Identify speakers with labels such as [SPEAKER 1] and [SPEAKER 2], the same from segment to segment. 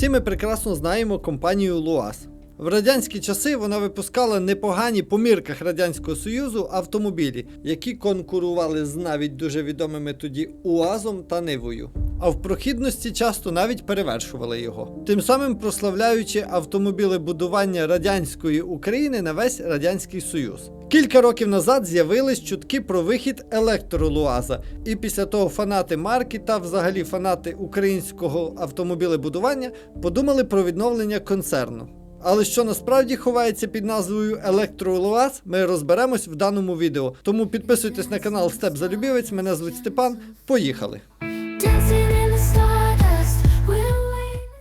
[SPEAKER 1] Всі ми прекрасно знаємо компанію ЛУАЗ. В радянські часи вона випускала непогані по мірках Радянського Союзу автомобілі, які конкурували з навіть дуже відомими тоді УАЗом та Нивою. А в прохідності часто навіть перевершували його, тим самим прославляючи автомобілебудування радянської України на весь радянський союз. Кілька років назад з'явились чутки про вихід електролуаза, і після того фанати марки та взагалі фанати українського автомобілебудування подумали про відновлення концерну. Але що насправді ховається під назвою Електролуаз, ми розберемось в даному відео. Тому підписуйтесь на канал Степ Залюбівець. Мене звуть Степан. Поїхали!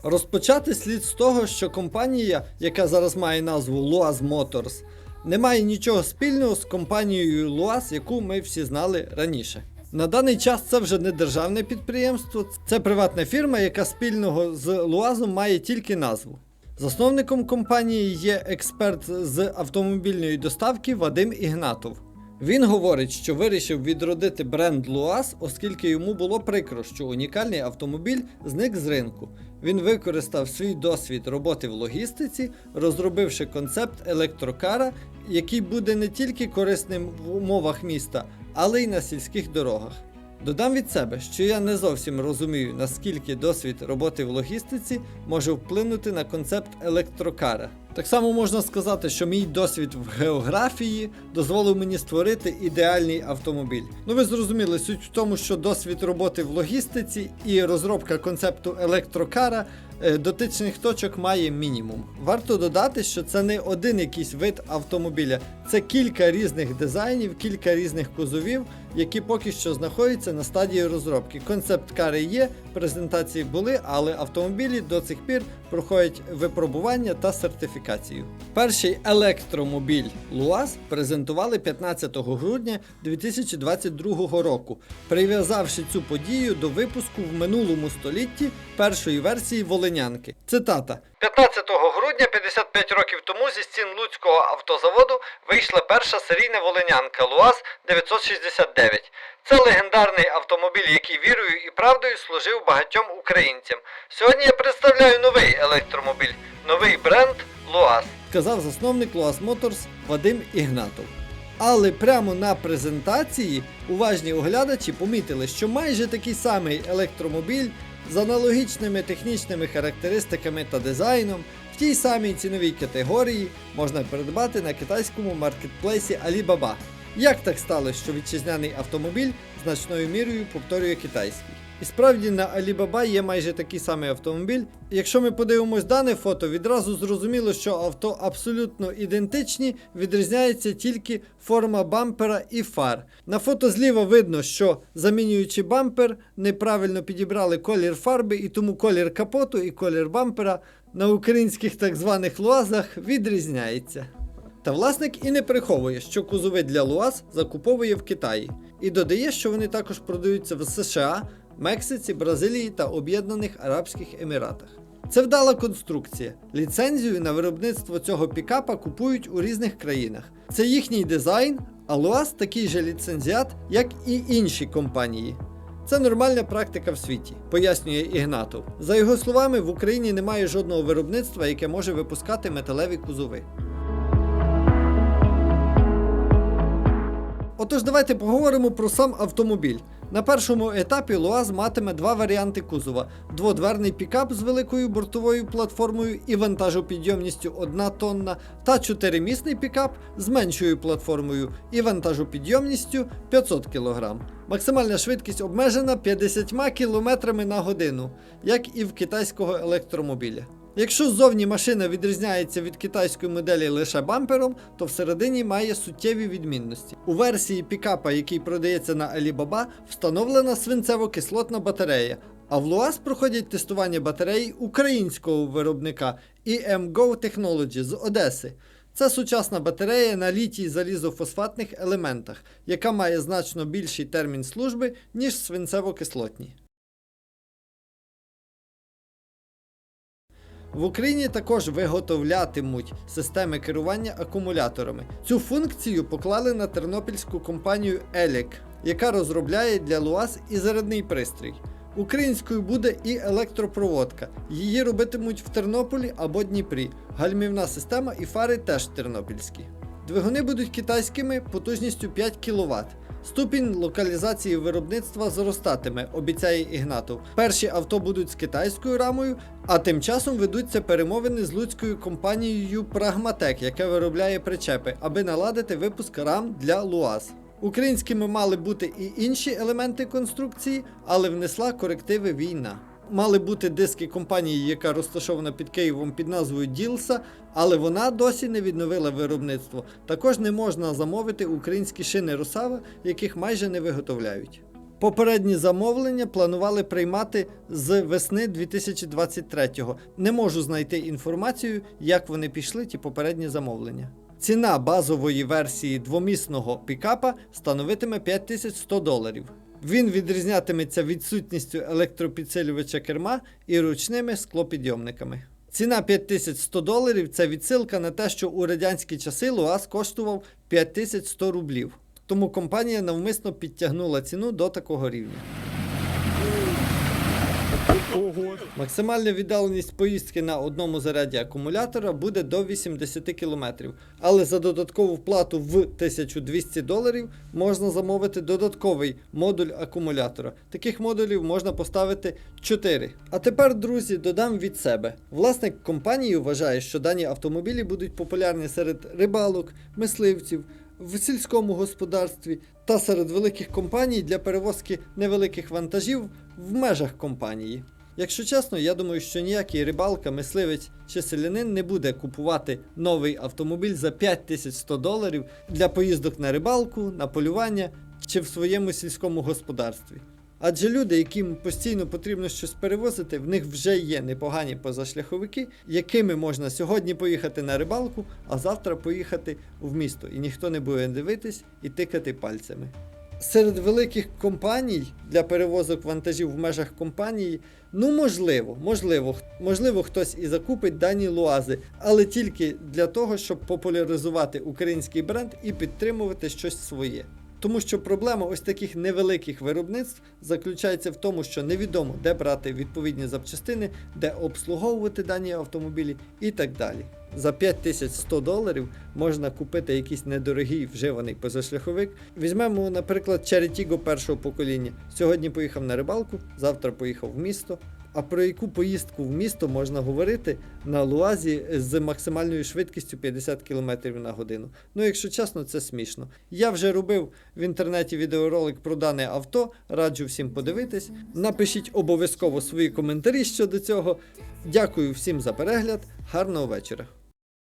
[SPEAKER 1] Розпочати слід з того, що компанія, яка зараз має назву Luaz Motors, не має нічого спільного з компанією Luaz, яку ми всі знали раніше. На даний час це вже не державне підприємство, це приватна фірма, яка спільного з Луазом має тільки назву. Засновником компанії є експерт з автомобільної доставки Вадим Ігнатов. Він говорить, що вирішив відродити бренд Луаз, оскільки йому було прикро, що унікальний автомобіль зник з ринку. Він використав свій досвід роботи в логістиці, розробивши концепт електрокара, який буде не тільки корисним в умовах міста, але й на сільських дорогах. Додам від себе, що я не зовсім розумію, наскільки досвід роботи в логістиці може вплинути на концепт електрокара. Так само можна сказати, що мій досвід в географії дозволив мені створити ідеальний автомобіль. Ну ви зрозуміли, суть в тому, що досвід роботи в логістиці і розробка концепту електрокара е, дотичних точок має мінімум. Варто додати, що це не один якийсь вид автомобіля, це кілька різних дизайнів, кілька різних кузовів, які поки що знаходяться на стадії розробки. Концепт кари є, презентації були, але автомобілі до цих пір проходять випробування та сертифікацію. Перший електромобіль Луаз презентували 15 грудня 2022 року, прив'язавши цю подію до випуску в минулому столітті першої версії Волинянки. Цитата. 15 грудня 55 років тому зі стін Луцького автозаводу вийшла перша серійна волинянка ЛУАЗ 969. Це легендарний автомобіль, який вірою і правдою служив багатьом українцям. Сьогодні я представляю новий електромобіль, новий бренд ЛУАЗ, сказав засновник ЛУАЗ Моторс Вадим Ігнатов. Але прямо на презентації уважні оглядачі помітили, що майже такий самий електромобіль з аналогічними технічними характеристиками та дизайном в тій самій ціновій категорії можна придбати на китайському маркетплейсі Alibaba. Як так сталося, що вітчизняний автомобіль значною мірою повторює китайський? І справді на Alibaba є майже такий самий автомобіль. Якщо ми подивимось дане фото, відразу зрозуміло, що авто абсолютно ідентичні, відрізняється тільки форма бампера і фар. На фото зліва видно, що замінюючи бампер, неправильно підібрали колір фарби, і тому колір капоту і колір бампера на українських так званих луазах відрізняється. Та власник і не приховує, що кузови для Луаз закуповує в Китаї, і додає, що вони також продаються в США, Мексиці, Бразилії та Об'єднаних Арабських Еміратах. Це вдала конструкція. Ліцензію на виробництво цього пікапа купують у різних країнах. Це їхній дизайн, а Луаз такий же ліцензіат, як і інші компанії. Це нормальна практика в світі, пояснює Ігнатов. За його словами, в Україні немає жодного виробництва, яке може випускати металеві кузови. Отож, давайте поговоримо про сам автомобіль. На першому етапі Луаз матиме два варіанти кузова: дводверний пікап з великою бортовою платформою і вантажопідйомністю 1 тонна, та чотиримісний пікап з меншою платформою і вантажопідйомністю 500 кг. Максимальна швидкість обмежена 50 км на годину, як і в китайського електромобіля. Якщо ззовні машина відрізняється від китайської моделі лише бампером, то всередині має суттєві відмінності. У версії пікапа, який продається на Alibaba, встановлена свинцево-кислотна батарея. А в ЛуАЗ проходять тестування батареї українського виробника EMGO Technology з Одеси. Це сучасна батарея на літій залізофосфатних елементах, яка має значно більший термін служби, ніж свинцево-кислотні. В Україні також виготовлятимуть системи керування акумуляторами. Цю функцію поклали на тернопільську компанію ELEC, яка розробляє для ЛУАЗ і зарядний пристрій. Українською буде і електропроводка. Її робитимуть в Тернополі або Дніпрі. Гальмівна система і фари теж тернопільські. Двигуни будуть китайськими потужністю 5 кВт. Ступінь локалізації виробництва зростатиме, обіцяє Ігнатов. Перші авто будуть з китайською рамою, а тим часом ведуться перемовини з луцькою компанією Прагматек, яка виробляє причепи, аби наладити випуск рам для ЛУАЗ. Українськими мали бути і інші елементи конструкції, але внесла корективи війна. Мали бути диски компанії, яка розташована під Києвом під назвою Ділса, але вона досі не відновила виробництво. Також не можна замовити українські шини Росава, яких майже не виготовляють. Попередні замовлення планували приймати з весни 2023-го. Не можу знайти інформацію, як вони пішли, ті попередні замовлення. Ціна базової версії двомісного пікапа становитиме 5100 доларів. Він відрізнятиметься відсутністю електропідсилювача керма і ручними склопідйомниками. Ціна 5100 доларів це відсилка на те, що у радянські часи ЛуАЗ коштував 5100 рублів. Тому компанія навмисно підтягнула ціну до такого рівня.
[SPEAKER 2] Ого.
[SPEAKER 1] Максимальна віддаленість поїздки на одному заряді акумулятора буде до 80 км, але за додаткову плату в 1200 доларів можна замовити додатковий модуль акумулятора. Таких модулів можна поставити 4. А тепер, друзі, додам від себе. Власник компанії вважає, що дані автомобілі будуть популярні серед рибалок, мисливців. В сільському господарстві та серед великих компаній для перевозки невеликих вантажів в межах компанії. Якщо чесно, я думаю, що ніякий рибалка, мисливець чи селянин не буде купувати новий автомобіль за 5100 доларів для поїздок на рибалку, на полювання чи в своєму сільському господарстві. Адже люди, яким постійно потрібно щось перевозити, в них вже є непогані позашляховики, якими можна сьогодні поїхати на рибалку, а завтра поїхати в місто. І ніхто не буде дивитись і тикати пальцями. Серед великих компаній для перевозок вантажів в межах компанії, ну можливо, можливо, можливо, хтось і закупить дані луази, але тільки для того, щоб популяризувати український бренд і підтримувати щось своє. Тому що проблема ось таких невеликих виробництв заключається в тому, що невідомо, де брати відповідні запчастини, де обслуговувати дані автомобілі і так далі. За 5100 доларів можна купити якийсь недорогий вживаний позашляховик. Візьмемо, наприклад, Tiggo першого покоління. Сьогодні поїхав на рибалку, завтра поїхав в місто. А про яку поїздку в місто можна говорити на луазі з максимальною швидкістю 50 км на годину? Ну, якщо чесно, це смішно. Я вже робив в інтернеті відеоролик про дане авто, раджу всім подивитись. Напишіть обов'язково свої коментарі щодо цього. Дякую всім за перегляд, гарного вечора.